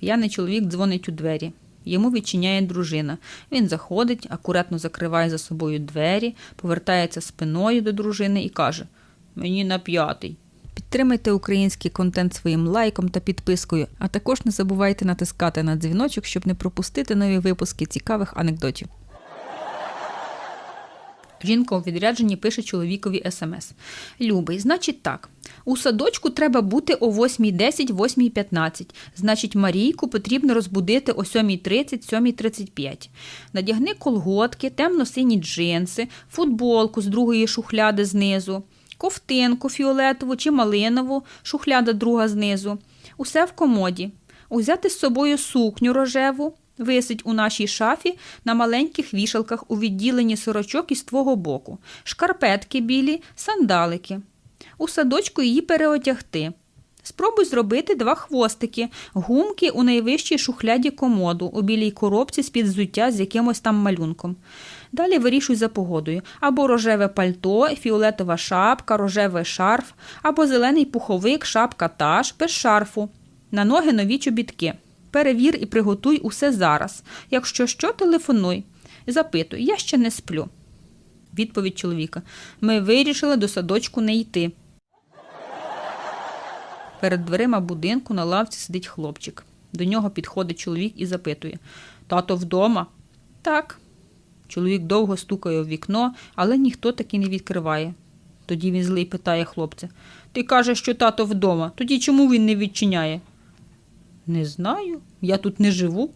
П'яний чоловік дзвонить у двері. Йому відчиняє дружина. Він заходить, акуратно закриває за собою двері, повертається спиною до дружини і каже: Мені на п'ятий. Підтримайте український контент своїм лайком та підпискою, а також не забувайте натискати на дзвіночок, щоб не пропустити нові випуски цікавих анекдотів. Жінка у відрядженні пише чоловікові смс. Любий, значить так. У садочку треба бути о 8.10, 8.15. Значить, Марійку потрібно розбудити о 7.30, 7.35. Надягни колготки, темно-сині джинси, футболку з другої шухляди знизу, ковтинку фіолетову чи малинову, шухляда друга знизу. Усе в комоді. Узяти з собою сукню рожеву, висить у нашій шафі на маленьких вішалках у відділенні сорочок із твого боку, шкарпетки білі, сандалики. У садочку її переодягти. Спробуй зробити два хвостики, гумки у найвищій шухляді комоду, у білій коробці з-під взуття з якимось там малюнком. Далі вирішуй за погодою. Або рожеве пальто, фіолетова шапка, рожевий шарф, або зелений пуховик, шапка таш, без шарфу. На ноги нові чобітки. Перевір і приготуй усе зараз. Якщо що, телефонуй. Запитуй, я ще не сплю. Відповідь чоловіка. Ми вирішили до садочку не йти. Перед дверима будинку на лавці сидить хлопчик. До нього підходить чоловік і запитує: Тато вдома? Так. Чоловік довго стукає в вікно, але ніхто таки не відкриває. Тоді він злий питає хлопця: Ти кажеш, що тато вдома, тоді чому він не відчиняє? Не знаю, я тут не живу.